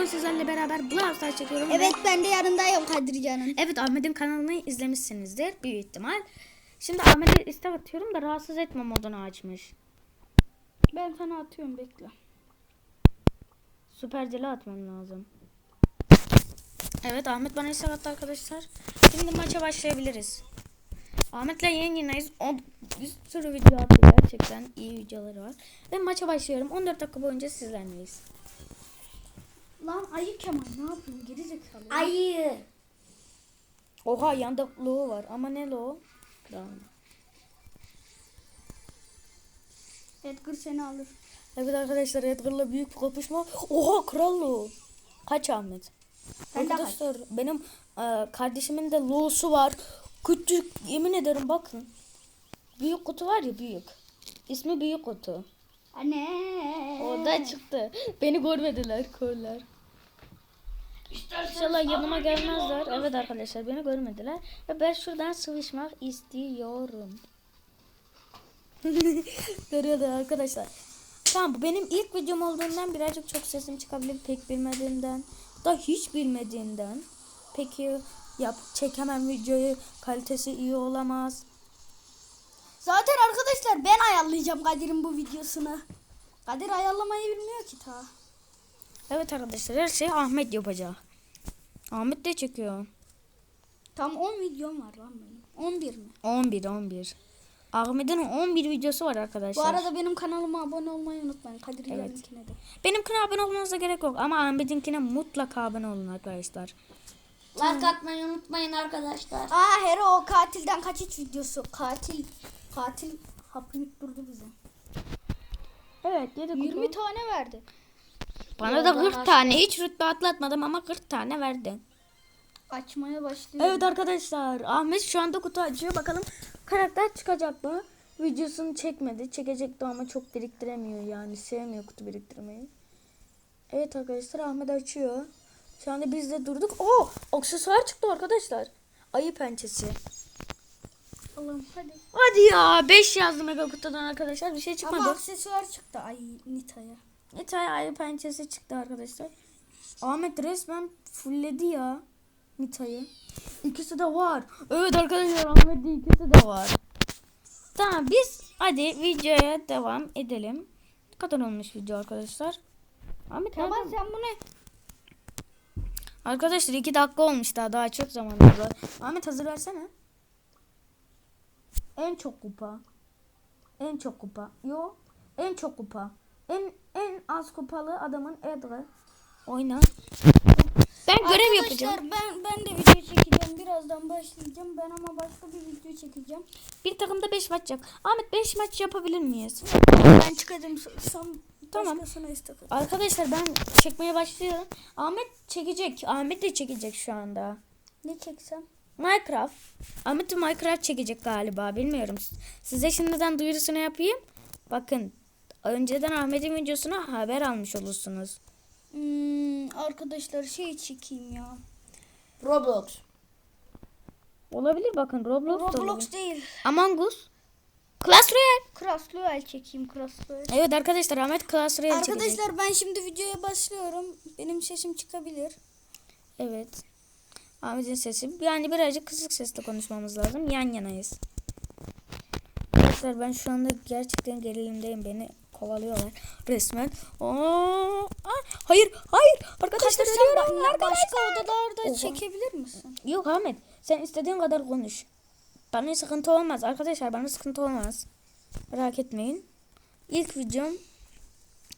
Bugün sizlerle beraber Brawl Stars çekiyorum. Evet ben de yanındayım Kadircan'ın. Evet Ahmet'in kanalını izlemişsinizdir büyük ihtimal. Şimdi Ahmet'e istek atıyorum da rahatsız etme modunu açmış. Ben sana atıyorum bekle. Süper cila atmam lazım. Evet Ahmet bana istek attı arkadaşlar. Şimdi maça başlayabiliriz. Ahmet'le yayın yayınlayız. O bir sürü video attı gerçekten. iyi videoları var. Ve maça başlıyorum. 14 dakika boyunca sizlerleyiz. Lan ayı Kemal ne yapıyorsun geri zekalı. Ayı. Oha yanda loğu var ama ne loğu? Tamam. Edgar seni alır. Evet arkadaşlar Edgar'la büyük bir kapışma. Oha kral loğu. Kaç Ahmet? Sen de arkadaşlar benim e, kardeşimin de loğusu var. Küçük yemin ederim bakın. Büyük kutu var ya büyük. İsmi büyük kutu. Anne. O da çıktı. Beni görmediler körler. İnşallah yanıma gelmezler. Evet arkadaşlar beni görmediler. Ve ben şuradan sıvışmak istiyorum. Görüyorlar arkadaşlar. Tamam bu benim ilk videom olduğundan birazcık çok sesim çıkabilir pek bilmediğimden. Da hiç bilmediğimden. Peki yap çekemem videoyu kalitesi iyi olamaz. Zaten arkadaşlar ben ayarlayacağım Kadir'in bu videosunu. Kadir ayarlamayı bilmiyor ki ta. Evet arkadaşlar her şey Ahmet yapacak. Ahmet de çekiyor. Tam 10 videom var lan benim. 11 mi? 11 11. Ahmet'in 11 videosu var arkadaşlar. Bu arada benim kanalıma abone olmayı unutmayın. Kadir Evet. de. Benimkine abone olmanıza gerek yok ama Ahmet'inkine mutlaka abone olun arkadaşlar. Like atmayı unutmayın arkadaşlar. Aa Hero o katilden kaçış videosu. Katil. Katil hapıyıp durdu bize. Evet 7 20 tane verdi. Bana da 40 tane hiç rütbe atlatmadım ama 40 tane verdi. Açmaya başlıyor. Evet arkadaşlar Ahmet şu anda kutu açıyor bakalım karakter çıkacak mı? Videosunu çekmedi çekecekti ama çok biriktiremiyor yani sevmiyor kutu biriktirmeyi. Evet arkadaşlar Ahmet açıyor. Şu anda biz de durduk. Oo aksesuar çıktı arkadaşlar. Ayı pençesi. Allah'ım hadi. Hadi ya 5 yazdım mega kutudan arkadaşlar bir şey çıkmadı. Ama aksesuar çıktı ay Nita'ya. Nita'ya ayı pençesi çıktı arkadaşlar. Ahmet resmen fullledi ya Nita'yı. İkisi de var. Evet arkadaşlar Ahmet'in ikisi de var. Tamam biz hadi videoya devam edelim. Ne kadar olmuş video arkadaşlar? Ahmet Kemal nereden- sen bu ne? Arkadaşlar 2 dakika olmuş daha daha çok zamanımız var. Ahmet hazır versene. En çok kupa. En çok kupa. Yo. En çok kupa. En en az kupalı adamın Edgar. Oyna. Ben görev yapacağım. Arkadaşlar ben ben de video çekeceğim. Birazdan başlayacağım. Ben ama başka bir video çekeceğim. Bir takımda 5 maç yap. Ahmet 5 maç yapabilir miyiz? Ben çıkacağım. Sam Tamam. başkasına istek at. Arkadaşlar ben çekmeye başlıyorum. Ahmet çekecek. Ahmet de çekecek şu anda. Ne çeksem? Minecraft. Ahmet de Minecraft çekecek galiba bilmiyorum. Size şimdiden duyurusunu yapayım. Bakın önceden Ahmet'in videosuna haber almış olursunuz. Hmm, arkadaşlar şey çekeyim ya. Roblox. Olabilir bakın Roblox, da Roblox olabilir. değil. Among Us. Clash Royale. Clash Royale çekeyim Clash Royale. Evet arkadaşlar Ahmet Clash Royale çekecek. Arkadaşlar ben şimdi videoya başlıyorum. Benim sesim çıkabilir. Evet. Ahmet'in sesi. Yani birazcık kısık sesle konuşmamız lazım. Yan yanayız. Arkadaşlar ben şu anda gerçekten gerilimdeyim. Beni kovalıyorlar resmen. Aa, hayır, hayır. Arkadaşlar sen ba- Arkadaşlar. başka odalarda Oha. çekebilir misin? Yok Ahmet. Sen istediğin kadar konuş. Bana sıkıntı olmaz. Arkadaşlar bana sıkıntı olmaz. Merak etmeyin. İlk videom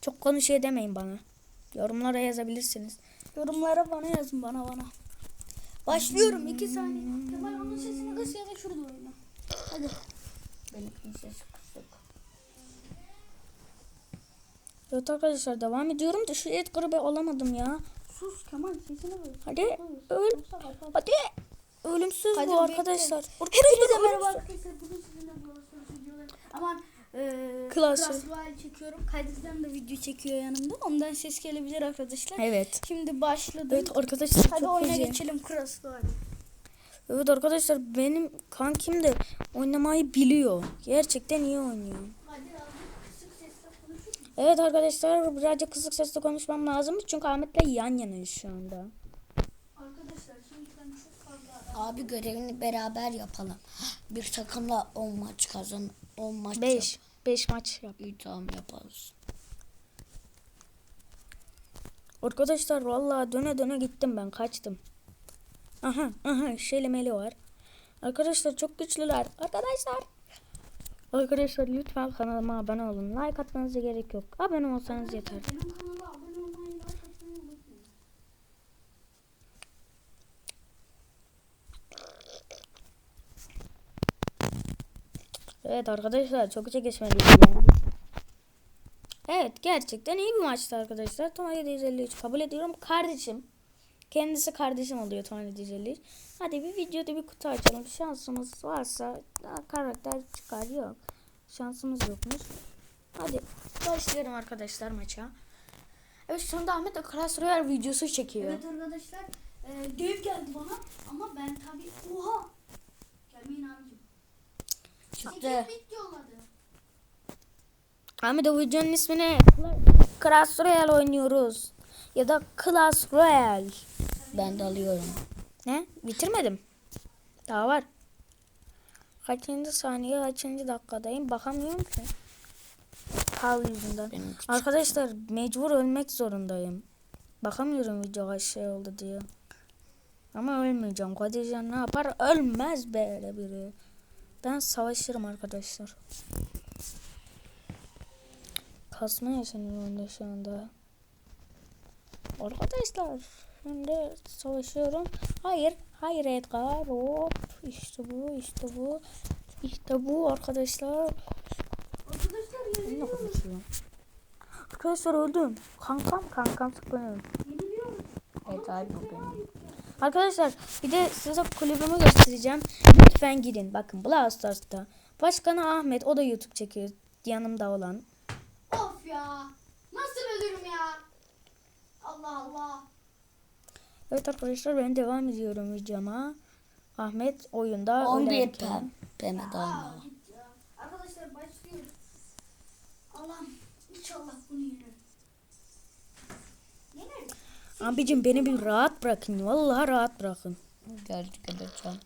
çok konuşuyor demeyin bana. Yorumlara yazabilirsiniz. Yorumlara bana yazın bana bana. Başlıyorum 2 saniye. Kemal onun sesini kıs ya da şurada oyna. Hadi. Benimkinin sesi kısık. Evet arkadaşlar devam ediyorum da şu et grubu olamadım ya. Sus Kemal sesini koy. Hadi öl. Hadi. Ölümsüz Hadi bu arkadaşlar. Hepinize merhaba arkadaşlar. Bugün sizinle videoları. Aman Clash Royale çekiyorum. Kadir'den de video çekiyor yanımda. Ondan ses gelebilir arkadaşlar. Evet. Şimdi başladım. Evet arkadaşlar Hadi çok oyuna geçelim Royale. Evet arkadaşlar benim kankim de oynamayı biliyor. Gerçekten iyi oynuyor. Kadir azıcık kısık sesle konuşur musun? Evet arkadaşlar birazcık kısık sesle konuşmam lazım. Çünkü Ahmet'le yan yanayız şu anda. Arkadaşlar şimdi ben çok fazla Abi görevini beraber yapalım. Bir takımla 10 maç kazan. 10 maç 5. 5 maç yap. İyi tamam yaparız. Arkadaşlar vallahi döne döne gittim ben kaçtım. Aha aha şelemeli var. Arkadaşlar çok güçlüler. Arkadaşlar. Arkadaşlar lütfen kanalıma abone olun. Like atmanıza gerek yok. Abone olsanız yeter. Evet arkadaşlar çok çekişmeliydi yani. Evet gerçekten iyi bir maçtı arkadaşlar. Tom 753 kabul ediyorum. Kardeşim. Kendisi kardeşim oluyor Tom 753. Hadi bir videoda bir kutu açalım. Şansımız varsa karakter çıkar. Yok. Şansımız yokmuş. Hadi başlayalım arkadaşlar maça. Evet şu anda Ahmet de Clash Royale videosu çekiyor. Evet arkadaşlar e, dev geldi bana ama ben tabi oha gelmeyin abicim. Çıktı. Ahmet o videonun ismini Clash Royale oynuyoruz. Ya da Clash Royale. Ben de alıyorum. Ne? Bitirmedim. Daha var. Kaçıncı saniye, kaçıncı dakikadayım bakamıyorum ki. Kal yüzünden. Arkadaşlar mecbur ölmek zorundayım. Bakamıyorum video kaç şey oldu diye. Ama ölmeyeceğim. Kadircan ne yapar? Ölmez böyle biri. Ben savaşırım arkadaşlar. Kasma yaşanıyor onda şu anda. Arkadaşlar şimdi savaşıyorum. Hayır. Hayır Edgar. Hop. İşte bu. işte bu. İşte bu arkadaşlar. Arkadaşlar konuşuyor. Arkadaşlar öldüm. Kankam kankam sıkılıyorum. Evet abi bu benim. Arkadaşlar bir de size kulübümü göstereceğim. Lütfen gidin. Bakın Brawl Stars'ta. Başkanı Ahmet o da YouTube çekiyor. Yanımda olan. Of ya. Nasıl ölürüm ya? Allah Allah. Evet arkadaşlar ben devam ediyorum videoma. Ahmet oyunda 11 ölerken. pem. Pem'e ya. Arkadaşlar başlıyoruz. Allah'ım inşallah bunu yenerim. Yenerim. Abicim beni bir rahat bırakın. Vallahi rahat bırakın. Gördük edeceğim.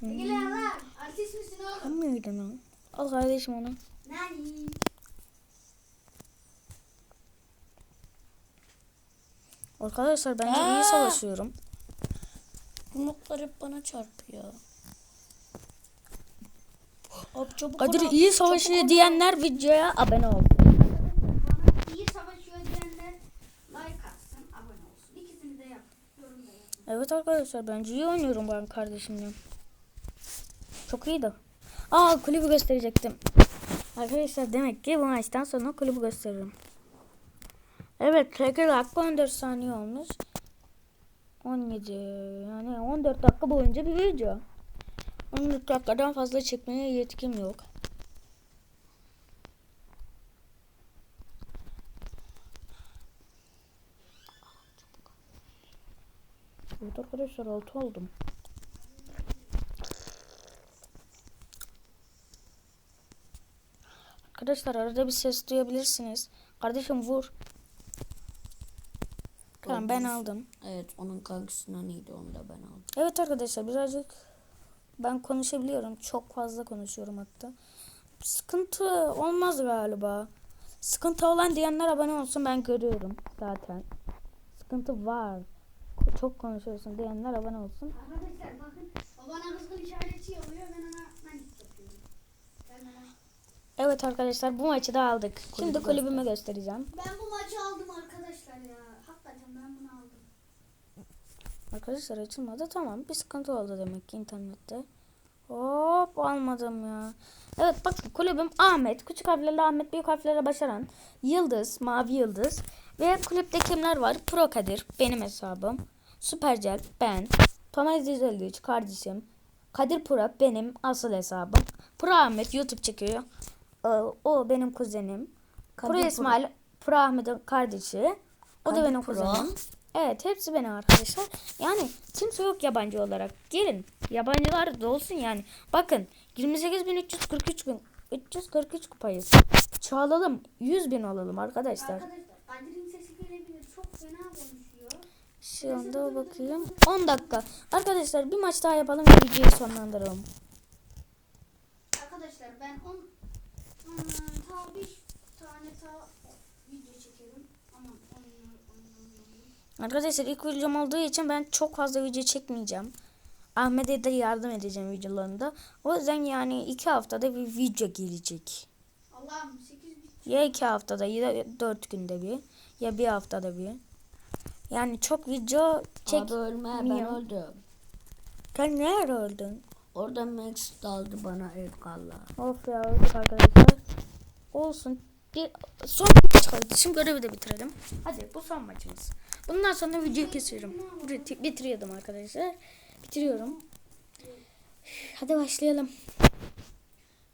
Gelenler. Artist misin oğlum? O. Al kardeşim onu. Nani? Arkadaşlar bence Aa! iyi savaşıyorum. Yumruklar hep bana çarpıyor. Abi çabuk Kadir ol, iyi savaşıyor ol. diyenler videoya abone olsun. Bana iyi savaşıyor diyenler like atsın, abone olsun. İkisini de yap. Yorum da yapın. Evet arkadaşlar bence iyi oynuyorum ben kardeşimle. Çok iyiydi. Aa kulübü gösterecektim. Arkadaşlar demek ki bu maçtan sonra kulübü gösteririm. Evet 8 dakika 14 saniye olmuş. 17 yani 14 dakika boyunca bir video. 14 dakikadan fazla çekmeye yetkim yok. Evet arkadaşlar 6 oldum. Arkadaşlar arada bir ses duyabilirsiniz. Kardeşim vur. Tamam ben aldım. Evet onun kankasından iyiydi onu da ben aldım. Evet arkadaşlar birazcık ben konuşabiliyorum. Çok fazla konuşuyorum hatta. Sıkıntı olmaz galiba. Sıkıntı olan diyenler abone olsun ben görüyorum zaten. Sıkıntı var. Ko- Çok konuşuyorsun diyenler abone olsun. Arkadaşlar bakın o bana kızgın işareti yolluyor ben ona manik yapıyorum. Ben, ona- Evet arkadaşlar bu maçı da aldık. Şimdi Kulübü kulübümü göstereceğim. ben bu maçı aldım arkadaşlar ya. Hakikaten ben bunu aldım. Arkadaşlar açılmadı tamam bir sıkıntı oldu demek ki internette. Hop almadım ya. Evet bakın kulübüm Ahmet. Küçük harflerle Ahmet, büyük harflerle Başaran. Yıldız, Mavi Yıldız. Ve kulüpte kimler var? Pro Kadir, benim hesabım. Süpercel, ben. Tomaz 153, kardeşim. Kadir Pro, benim asıl hesabım. Pro Ahmet, YouTube çekiyor. Ee, O benim kuzenim. Kadir Pro. İsmail, Pro Ahmet'in kardeşi. O da Kadir benim Pro. kuzenim. Evet hepsi benim arkadaşlar. Yani kimse yok yabancı olarak. Gelin yabancılar da olsun yani. Bakın 28.343 gün 343 kupayız. Çalalım. 100 bin alalım arkadaşlar. Arkadaşlar Kadir'in sesi gelebilir. Çok fena konuşuyor. Şu anda bakayım. 10 dakika. Arkadaşlar bir maç daha yapalım ve videoyu sonlandıralım. Arkadaşlar ben 10 hmm, ta bir tane ta video çekerim. Aman. Arkadaşlar ilk videom olduğu için ben çok fazla video çekmeyeceğim. Ahmet'e de yardım edeceğim videolarında. O yüzden yani 2 haftada bir video gelecek. Allah'ım 8 bit. Ya 2 haftada ya 4 günde bir. Ya bir haftada bir. Yani çok video çek. Abi ölme ben öldüm. Sen nerede öldün? Orada Max daldı bana Edgar'la. Of ya öldük arkadaşlar. Olsun. Bir son maç kaldı. Şimdi görevi de bitirelim. Hadi bu son maçımız. Bundan sonra videoyu kesiyorum. Bit- Bitiriyordum arkadaşlar. Bitiriyorum. Hadi başlayalım.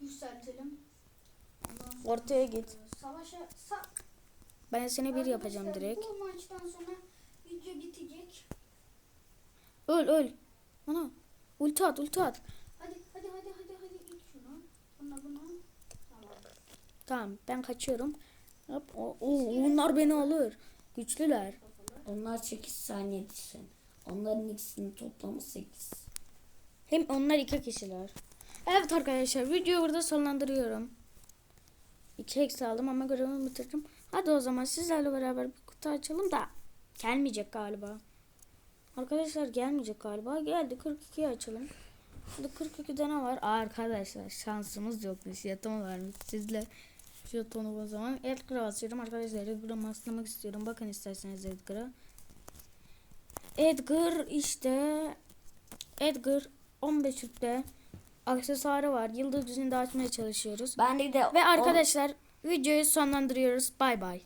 Yükseltelim. Ortaya git. savaşa sa Ben seni bir yapacağım direkt. Bu maçtan sonra video bitecek. Öl öl. Ana. Ulti at ulti at. Hadi hadi hadi hadi hadi ilk şunu. Buna buna. Tamam. Tamam ben kaçıyorum. Hop. O, o, onlar beni alır. Güçlüler. Onlar 8 saniyedesin. Onların ikisinin toplamı 8. Hem onlar iki kişiler. Evet arkadaşlar videoyu burada sonlandırıyorum. İki eksi aldım ama görevimi bitirdim. Hadi o zaman sizlerle beraber bir kutu açalım da gelmeyecek galiba. Arkadaşlar gelmeyecek galiba. Geldi 42'yi açalım. Burada 42'de ne var? Aa, arkadaşlar şansımız yokmuş. Jeton varmış. Sizle jetonu o zaman. Edgar'a basıyorum. Arkadaşlar Edgar'a maslamak istiyorum. Bakın isterseniz Edgar'a. Edgar işte Edgar 15 rütbe aksesuarı var. Yıldız düzünde açmaya çalışıyoruz. Ben de, de Ve arkadaşlar videoyu sonlandırıyoruz. Bay bay.